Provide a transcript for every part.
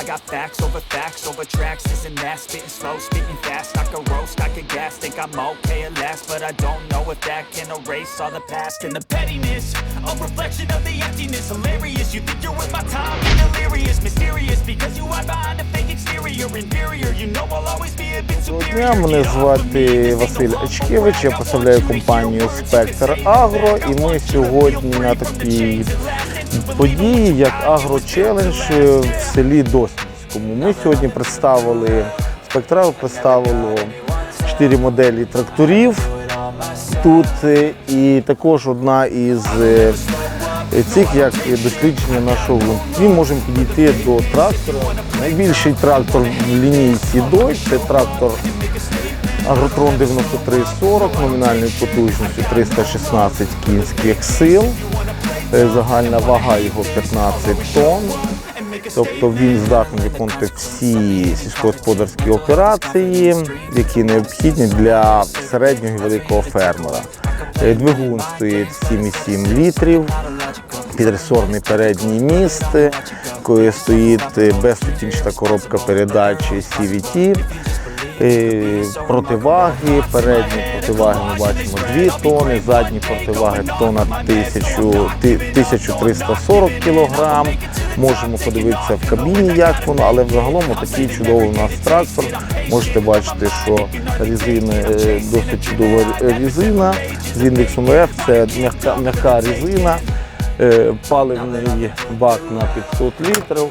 I got facts over facts over tracks, isn't that spitting slow, spitting fast? I could roast, I could gas, think I'm okay at last, but I don't know if that can erase all the past and the pettiness. A reflection of the emptiness, hilarious. You think you're worth my time, you're delirious, mysterious, because you hide behind a fake exterior, inferior. You know I'll always be a bit superior. мене звати Василь Очкевич, я представляю компанію Спектр Агро, і ми сьогодні на такій події, як Агро Челендж в селі Доснівському. Ми сьогодні представили Спектр представило чотири моделі тракторів тут, е, і також одна із е, цих як дослідження нашого ґрунту. Ми можемо підійти до трактора. Найбільший трактор в лінійці Dodge – це трактор Агротрон 9340 номінальною потужністю 316 кінських сил. Е, Загальна вага його 15 тонн. Тобто він здатний виконувати всі сільськогосподарські операції, які необхідні для середнього і великого фермера. Е, Двигун стоїть 7,7 літрів, підресорний передній міст, коли стоїть е, коробка передачі CVT. Противаги, передні противаги ми бачимо 2 тони, задні противаги тонна 1000, ти- 1340 кг. Можемо подивитися в кабіні, як воно, але взагалом такий чудовий у нас трактор. Можете бачити, що резина е, досить чудова резина з індексом F, це м'яка, м'яка резина. Е, Паливний бак на 500 літрів.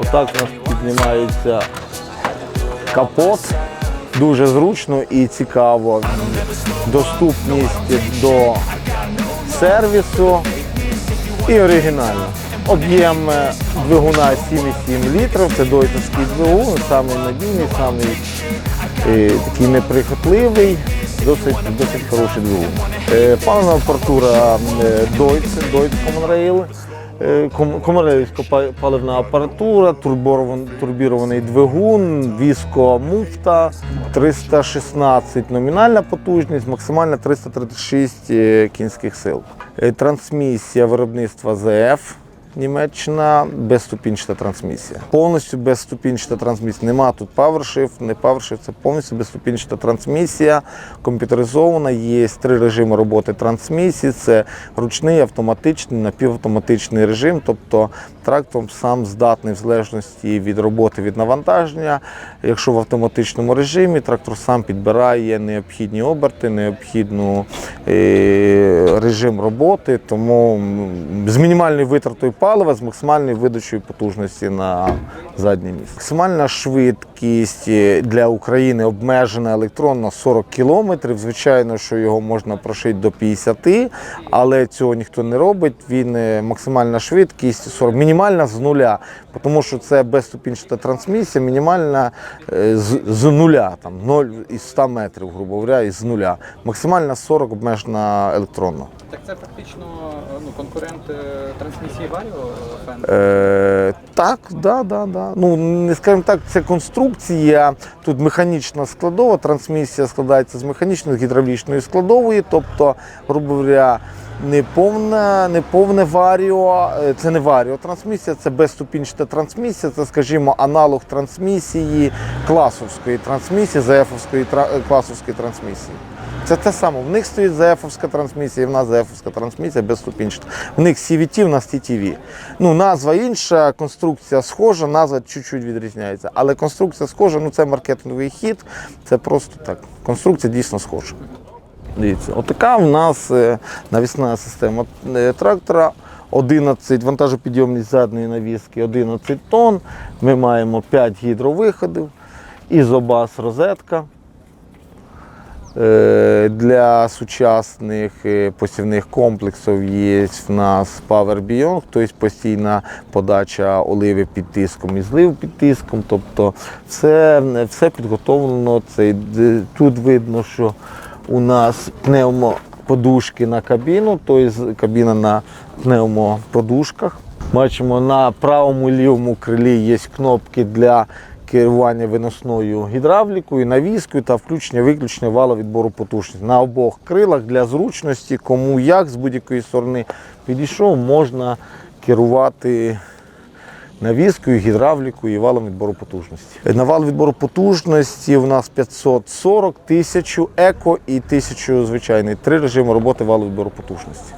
Отак у нас піднімається капот. Дуже зручно і цікаво. Доступність до сервісу і оригінально. Об'єм е, двигуна 7,7 літрів. Це дойтовський двигун, самий надійний, самий е, такий неприхотливий, досить, досить хороший двигун. Е, паливна апаратура е, Deutz, Deutz Common Е, ком- Комаревська па- паливна апаратура, турбірований двигун, віско муфта, 316 номінальна потужність, максимальна 336 е, кінських сил. Е, Трансмісія виробництва ЗФ. Німеччина безступінчата трансмісія. Повністю безступінчата трансмісія. Нема тут PowerShift, не PowerShift, це повністю безступінчата трансмісія, комп'ютеризована. Є три режими роботи трансмісії: це ручний, автоматичний, напівавтоматичний режим. Тобто трактор сам здатний в залежності від роботи від навантаження. Якщо в автоматичному режимі, трактор сам підбирає необхідні оберти, необхідну е, режим роботи, тому з мінімальною витратою палива, з максимальною видачею потужності на заднє місце. Максимальна швидкість е, для України обмежена електронно 40 км. Звичайно, що його можна прошити до 50, але цього ніхто не робить. Він е, максимальна швидкість 40, мінімальна з нуля, тому що це безступінчата трансмісія, мінімальна е, з, з нуля, там 0 із 100 метрів, грубо говоря, із нуля. Максимальна 40 обмежена електронно. Так це фактично ну, конкурент трансмісії Варіо Е, так, да, да, да. Ну, не скажімо так, це конструкція. Тут механічна складова, трансмісія складається з механічної, гідравлічної складової, тобто, грубо говоря, не повне, не повне варіо, е, це не варіо трансмісія, це безступінчата трансмісія, це, скажімо, аналог трансмісії класовської трансмісії, ЗФовської класовської трансмісії. Це те саме. В них стоїть ЗФовська трансмісія, в нас ЗФовська трансмісія безступінчата. В них CVT, в нас TTV. Ну, назва інша, конструкція схожа, назва чуть-чуть відрізняється. Але конструкція схожа, ну це маркетинговий хід, це просто так. Конструкція дійсно схожа. Дивіться, отака в нас е, навісна система е, трактора. 11 вантажопідйомність задньої навіски 11 тонн. Ми маємо 5 гідровиходів, ізобас розетка. Е, Для сучасних е, посівних комплексів є в нас Power Beyond, тобто постійна подача оливи під тиском і злив під тиском. Тобто все, все підготовлено. Це, тут видно, що у нас пневмоподушки на кабіну, тобто кабіна на пневмоподушках. Бачимо, на правому і лівому крилі є кнопки для керування виносною гідравлікою, навіскою та включення-виключення вала відбору потужності. На обох крилах для зручності, кому як з будь-якої сторони підійшов, можна керувати навіскою, гідравлікою і валом відбору потужності. На вал відбору потужності у нас 540, 1000 еко і 1000 звичайний. Три режими роботи валу відбору потужності.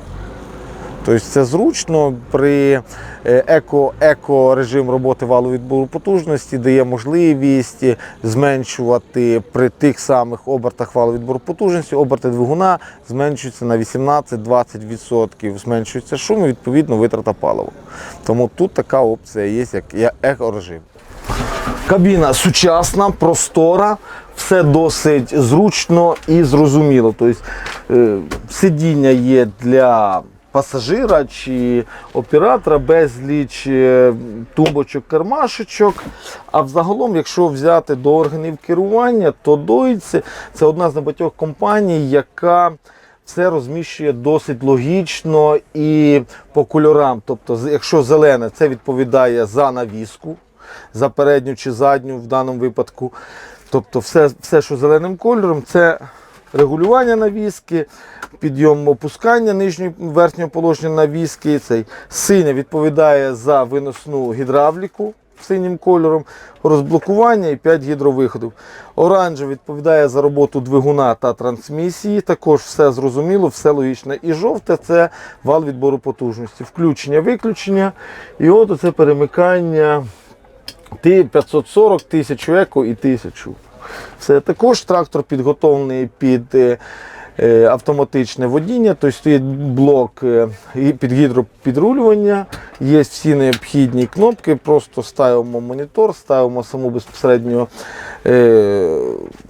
Тобто це зручно при е, еко, еко режим роботи валу відбору потужності дає можливість зменшувати при тих самих обертах валу відбору потужності, оберти двигуна зменшуються на 18-20%, зменшується шум і відповідно витрата палива. Тому тут така опція є, як еко-режим. Кабіна сучасна, простора, все досить зручно і зрозуміло. Тобто е, сидіння є для пасажира чи оператора, безліч е, тумбочок, кармашечок. А взагалом, якщо взяти до органів керування, то Deutz – це одна з небагатьох компаній, яка все розміщує досить логічно і по кольорам. Тобто, якщо зелене, це відповідає за навіску, за передню чи задню в даному випадку. Тобто, все, все що зеленим кольором, це регулювання навіски, підйом опускання нижнього верхнього положення навіски. Цей синя відповідає за виносну гідравліку синім кольором, розблокування і 5 гідровиходів. Оранжевий відповідає за роботу двигуна та трансмісії. Також все зрозуміло, все логічно. І жовте це вал відбору потужності. Включення, виключення. І от оце перемикання ти 540 тисяч еко і 1000. Все також трактор підготовлений під е, е, автоматичне водіння, тобто стоїть блок е, під гідропідрулювання, є всі необхідні кнопки, просто ставимо монітор, ставимо саму безпосередньо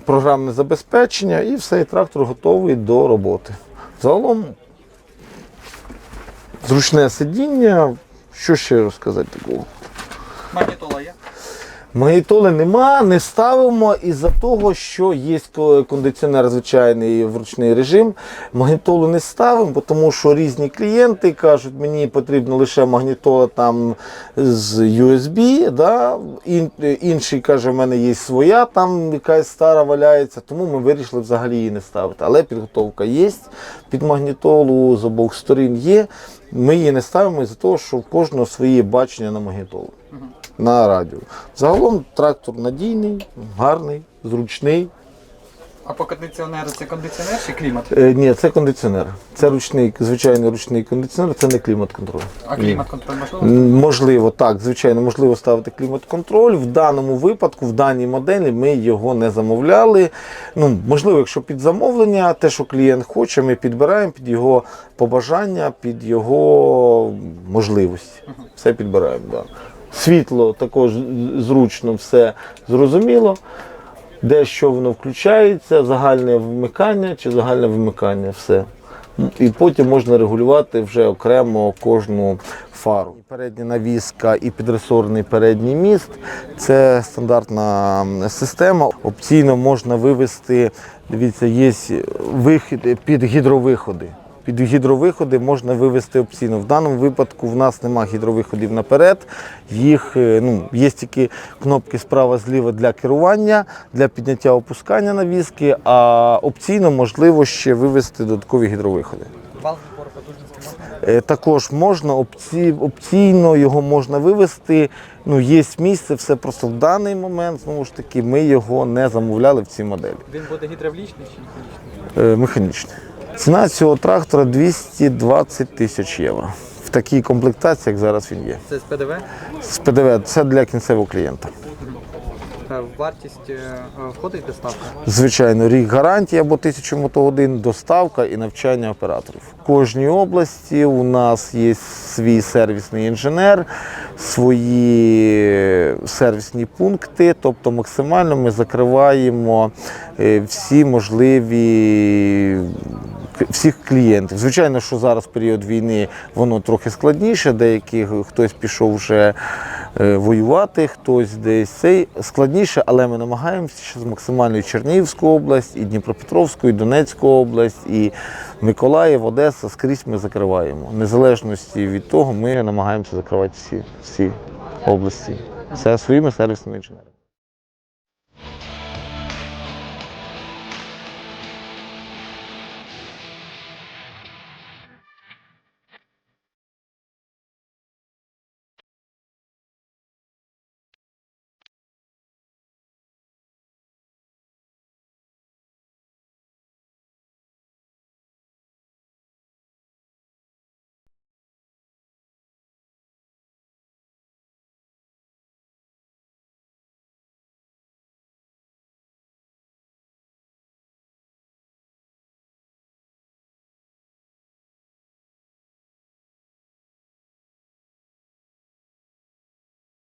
програмне забезпечення і все, і трактор готовий до роботи. Загалом зручне сидіння. Що ще розказати такого? Магнітола є? Магнітоли нема, не ставимо із-за того, що є кондиціонер звичайний в ручний режим. Магнітолу не ставимо, тому що різні клієнти кажуть, мені потрібна лише магнітола там з USB. Да? Ін, інший каже, в мене є своя, там якась стара валяється, тому ми вирішили взагалі її не ставити. Але підготовка є під магнітолу, з обох сторін є. Ми її не ставимо із-за того, що в кожного своє бачення на магнітолу на радіо. Загалом трактор надійний, гарний, зручний. А по кондиціонеру це кондиціонер чи клімат? Е, ні, це кондиціонер. Це ручний, звичайний ручний кондиціонер, це не клімат-контроль. А клімат-контроль можливо? Можливо, так, звичайно, можливо ставити клімат-контроль. В даному випадку, в даній моделі, ми його не замовляли. Ну, можливо, якщо під замовлення, те, що клієнт хоче, ми підбираємо під його побажання, під його можливості. Все підбираємо. Да. Світло також зручно, все зрозуміло. Де що воно включається, загальне вмикання чи загальне вимикання, все. І потім можна регулювати вже окремо кожну фару. Передня навіска і підресорний передній міст це стандартна система. Опційно можна вивести, дивіться, є вихід під гідровиходи. Під гідровиходи можна вивести опційно. В даному випадку в нас немає гідровиходів наперед. Їх е, ну, є тільки кнопки справа-зліва для керування, для підняття опускання навіски, а опційно можливо ще вивести додаткові гідровиходи. Е, Також можна опці... опційно його можна вивести. Ну, є місце, все просто в даний момент, знову ж таки, ми його не замовляли в цій моделі. Він буде гідравлічний чи механічний? Е, Механічний. Ціна цього трактора 220 тисяч євро. В такій комплектації, як зараз він є. Це з ПДВ? З ПДВ це для кінцевого клієнта. Е, вартість е, входить доставка? Звичайно, рік гарантії або 1000 мотогодин, доставка і навчання операторів. В кожній області у нас є свій сервісний інженер, свої сервісні пункти, тобто максимально ми закриваємо е, всі можливі всіх клієнтів. Звичайно, що зараз період війни воно трохи складніше. Деякі хтось пішов вже е, воювати, хтось десь цей складніше, але ми намагаємося ще з максимальною Чернігівську область, і Дніпропетровську, і Донецьку область, і Миколаїв, Одеса. Скрізь ми закриваємо. Незалежності від того, ми намагаємося закривати всі, всі області. Це своїми сервісними інженерами.